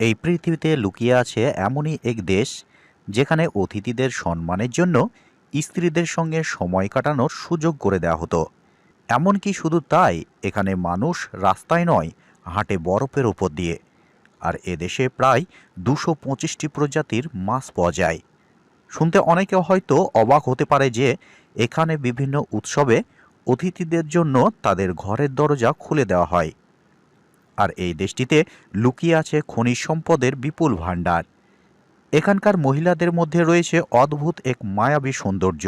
এই পৃথিবীতে লুকিয়ে আছে এমনই এক দেশ, যেখানে অতিথিদের সম্মানের জন্য স্ত্রীদের সঙ্গে সময় কাটানোর সুযোগ করে দেওয়া হতো। এমনকি শুধু তাই, এখানে মানুষ রাস্তায় নয়, হাঁটে বরফের উপর দিয়ে। আর এদেশে প্রায় দুশো পঁচিশটি প্রজাতির মাছ পাওয়া যায়। শুনতে অনেকে হয়তো অবাক হতে পারে যে, এখানে বিভিন্ন উৎসবে অতিথিদের জন্য তাদের ঘরের দরজা খুলে দেওয়া হয়। আর এই দেশটিতে লুকিয়ে আছে খনিজ সম্পদের বিপুল ভাণ্ডার। এখানকার মহিলাদের মধ্যে রয়েছে অদ্ভুত এক মায়াবী সৌন্দর্য,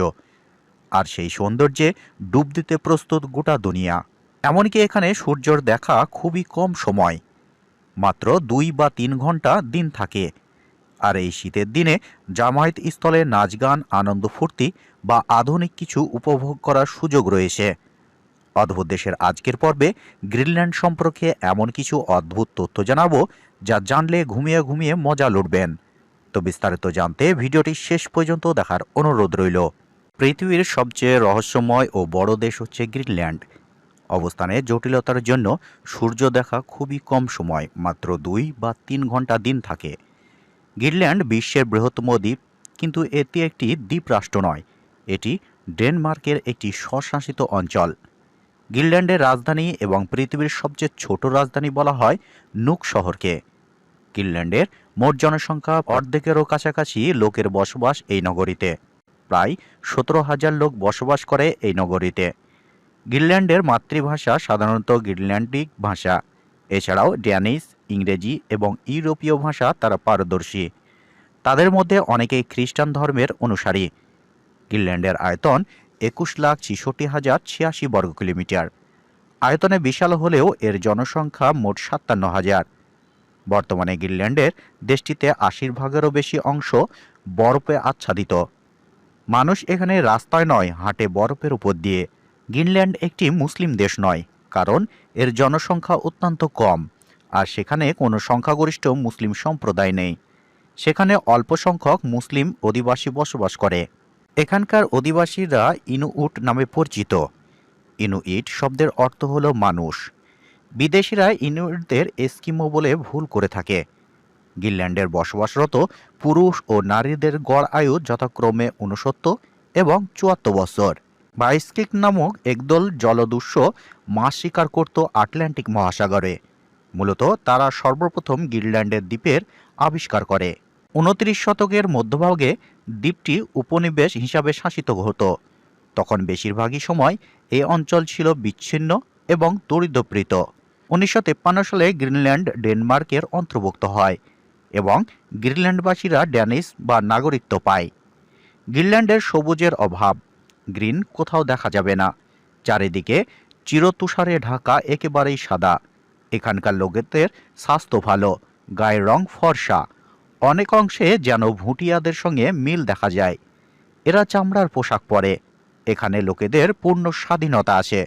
আর সেই সৌন্দর্যে ডুব দিতে প্রস্তুত গোটা দুনিয়া। এমনকি এখানে সূর্যর দেখা খুবই কম সময়, মাত্র দুই বা তিন ঘণ্টা দিন থাকে। আর এই শীতের দিনে জামায়াত স্থলে নাচ গান, আনন্দ ফুর্তি বা আধুনিক কিছু উপভোগ করার সুযোগ রয়েছে। অদ্ভুত দেশের আজকের পর্বে গ্রিনল্যান্ড সম্পর্কে এমন কিছু অদ্ভুত তথ্য জানাব যা জানলে ঘুমিয়ে ঘুমিয়ে মজা লুটবেন। তো বিস্তারিত জানতে ভিডিওটি শেষ পর্যন্ত দেখার অনুরোধ রইল। পৃথিবীর সবচেয়ে রহস্যময় ও বড় দেশ হচ্ছে গ্রিনল্যান্ড। অবস্থানে জটিলতার জন্য সূর্য দেখা খুবই কম সময়, মাত্র দুই বা তিন ঘণ্টা দিন থাকে। গ্রিনল্যান্ড বিশ্বের বৃহত্তম দ্বীপ, কিন্তু এটি একটি দ্বীপ রাষ্ট্র নয়। এটি ডেনমার্কের একটি স্বশাসিত অঞ্চল। গ্রিনল্যান্ডের রাজধানী এবং পৃথিবীর সবচেয়ে ছোট রাজধানী বলা হয় নুক শহরকে। গ্রিনল্যান্ডের মোট জনসংখ্যা অর্ধেকেরও কাছাকাছি লোকের বসবাস এই নগরীতে। প্রায় সতেরো হাজার লোক বসবাস করে এই নগরীতে। গ্রিনল্যান্ডের মাতৃভাষা সাধারণত গ্রিনল্যান্ডিক ভাষা। এছাড়াও ড্যানিশ, ইংরেজি এবং ইউরোপীয় ভাষা তারা পারদর্শী। তাদের মধ্যে অনেকেই খ্রিস্টান ধর্মের অনুসারী। গ্রিনল্যান্ডের আয়তন একুশ লাখ ছিষট্টি হাজার ছিয়াশি বর্গ কিলোমিটার আয়তনে বিশাল হলেও এর জনসংখ্যা মোট সাতান্ন হাজার। বর্তমানে গ্রিনল্যান্ডের দেশটিতে আশির ভাগেরও বেশি অংশ বরফে আচ্ছাদিত। মানুষ এখানে রাস্তায় নয়, হাঁটে বরফের উপর দিয়ে। গ্রিনল্যান্ড একটি মুসলিম দেশ নয়, কারণ এর জনসংখ্যা অত্যন্ত কম, আর সেখানে কোনো সংখ্যাগরিষ্ঠ মুসলিম সম্প্রদায় নেই। সেখানে অল্প সংখ্যক মুসলিম অধিবাসী বসবাস করে। এখানকার অধিবাসীরা ইনুউট নামে পরিচিত। ইনুইট শব্দের অর্থ হল মানুষ। বিদেশিরা ইনুইটদের এস্কিমো বলে ভুল করে থাকে। গ্রিনল্যান্ডের বসবাসরত পুরুষ ও নারীদের গড় আয়ু যথাক্রমে উনসত্তর এবং চুয়াত্তর বছর। বাইস্কিক নামক একদল জলদস্যু মাছ শিকার করত আটলান্টিক মহাসাগরে। মূলত তারা সর্বপ্রথম গ্রিনল্যান্ডের দ্বীপের আবিষ্কার করে। উনত্রিশ শতকের মধ্যভাগে দ্বীপটি উপনিবেশ হিসাবে শাসিত হতো। তখন বেশিরভাগই সময় এই অঞ্চল ছিল বিচ্ছিন্ন এবং দরিদ্রপ্রীত। উনিশশো তেপ্পান্ন সালে গ্রিনল্যান্ড ডেনমার্কের অন্তর্ভুক্ত হয় এবং গ্রিনল্যান্ডবাসীরা ড্যানিশ বা নাগরিকত্ব পায়। গ্রিনল্যান্ডের সবুজের অভাব, গ্রিন কোথাও দেখা যাবে না। চারিদিকে চিরতুষারে ঢাকা একেবারেই সাদা। এখানকার লোকেদের স্বাস্থ্য ভালো, গায়ের রং ফর্সা। অনেক অংশে যেন ভুটিয়াদের সঙ্গে মিল দেখা যায়। এরা চামড়ার পোশাক পরে। এখানে লোকেদের পূর্ণ স্বাধীনতা আছে।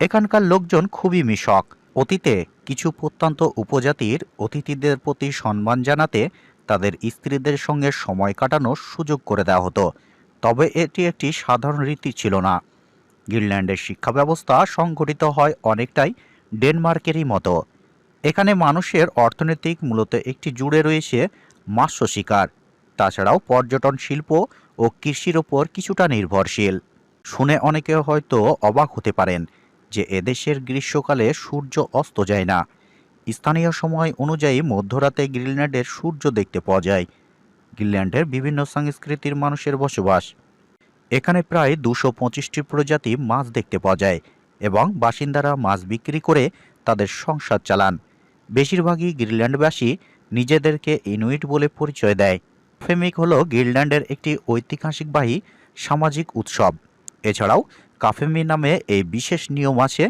এখানকার লোকজন খুবই মিশক। অতীতে কিছু প্রত্যন্ত উপজাতির অতিথিদের প্রতি সম্মান জানাতে তাদের স্ত্রীদের সঙ্গে সময় কাটানোর সুযোগ করে দেওয়া হতো। তবে এটি একটি সাধারণ রীতি ছিল না। গ্রিনল্যান্ডের শিক্ষা ব্যবস্থা সংগঠিত হয় অনেকটাই ডেনমার্কেরই মতো। এখানে মানুষের অর্থনৈতিক মূলত একটি জুড়ে রয়েছে মাৎস্য শিকার। তাছাড়াও পর্যটন শিল্প ও কৃষির ওপর কিছুটা নির্ভরশীল। শুনে অনেকে হয়তো অবাক হতে পারেন যে এদেশের গ্রীষ্মকালে সূর্য অস্ত যায় না। স্থানীয় সময় অনুযায়ী মধ্যরাতে গ্রিনল্যান্ডের সূর্য দেখতে পাওয়া যায়। গ্রিনল্যান্ডের বিভিন্ন সংস্কৃতির মানুষের বসবাস। এখানে প্রায় দুশো পঁচিশটি প্রজাতি মাছ দেখতে পাওয়া যায় এবং বাসিন্দারা মাছ বিক্রি করে তাদের সংসার চালান। বেশিরভাগই গ্রিনল্যান্ডবাসী নিজেদেরকে ইনুইট বলে পরিচয় দেয়। ফেমিক হল গ্রিনল্যান্ডের একটি ঐতিহাসিকবাহী সামাজিক উৎসব। এছাড়াও কাফেমি নামে এই বিশেষ নিয়ম আছে,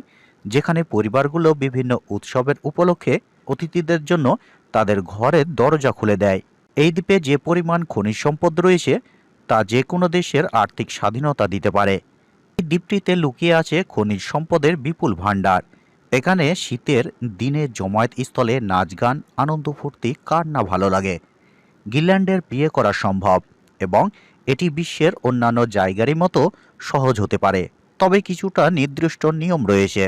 যেখানে পরিবারগুলো বিভিন্ন উৎসবের উপলক্ষে অতিথিদের জন্য তাদের ঘরের দরজা খুলে দেয়। এই দ্বীপে যে পরিমাণ খনিজ সম্পদ রয়েছে, তা যে কোনো দেশের আর্থিক স্বাধীনতা দিতে পারে। এই দ্বীপটিতে লুকিয়ে আছে খনিজ সম্পদের বিপুল ভাণ্ডার। এখানে শীতের দিনে জমায়েত স্থলে নাচ গান, আনন্দ ফুর্তি কার না ভালো লাগে? গ্রিনল্যান্ডের বিয়ে করা সম্ভব এবং এটি বিশ্বের অন্যান্য জায়গারই মতো সহজ হতে পারে। তবে কিছুটা নির্দিষ্ট নিয়ম রয়েছে।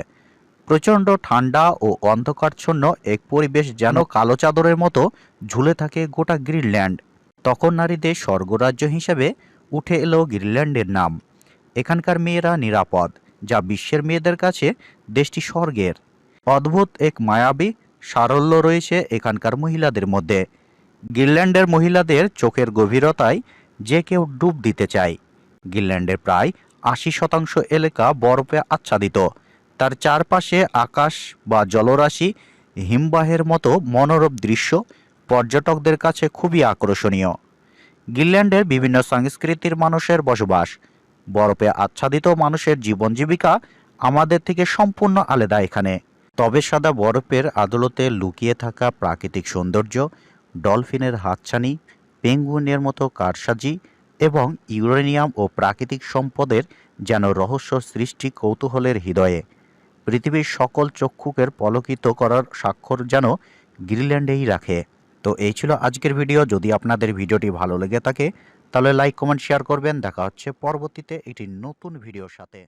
প্রচণ্ড ঠান্ডা ও অন্ধকারচ্ছন্ন এক পরিবেশ যেন কালো চাদরের মতো ঝুলে থাকে গোটা গ্রিনল্যান্ড। তখন নারীদের স্বর্গরাজ্য হিসেবে উঠে এলো গ্রিনল্যান্ডের নাম। এখানকার মেয়েরা নিরাপদ। যা বিশ্বের মেয়েদের কাছে দেশটি স্বর্গের। অদ্ভুত এক মায়াবী সারল্য রয়েছে এখানকার মহিলাদের মধ্যে। গ্রিনল্যান্ডের মহিলাদের চোখের গভীরতায় যে কেউ ডুব দিতে চায়। গ্রিনল্যান্ডের প্রায় আশি শতাংশ এলাকা বরফে আচ্ছাদিত। তার চারপাশে আকাশ বা জলরাশি হিমবাহের মতো মনোরম দৃশ্য পর্যটকদের কাছে খুবই আকর্ষণীয়। গ্রিনল্যান্ডের বিভিন্ন সংস্কৃতির মানুষের বসবাস। বরফে আচ্ছাদিত মানুষের জীবন জীবিকা আমাদের থেকে সম্পূর্ণ আলাদা এখানে। তবে সাদা বরফের আদালতে লুকিয়ে থাকা প্রাকৃতিক সৌন্দর্য, ডলফিনের হাতছানি, পেঙ্গুইনের মতো কারসাজি এবং ইউরেনিয়াম ও প্রাকৃতিক সম্পদের যেন রহস্য সৃষ্টি কৌতূহলের হৃদয়ে, পৃথিবীর সকল চক্ষুকের পলকিত করার স্বাক্ষর যেন গ্রিনল্যান্ডেই রাখে। তো এই ছিল আজকের ভিডিও। যদি আপনাদের ভিডিওটি ভালো লেগে থাকে তাহলে লাইক কমেন্ট শেয়ার করবেন। দেখা হচ্ছে পরবর্তীতে একটি নতুন ভিডিওর সাথে।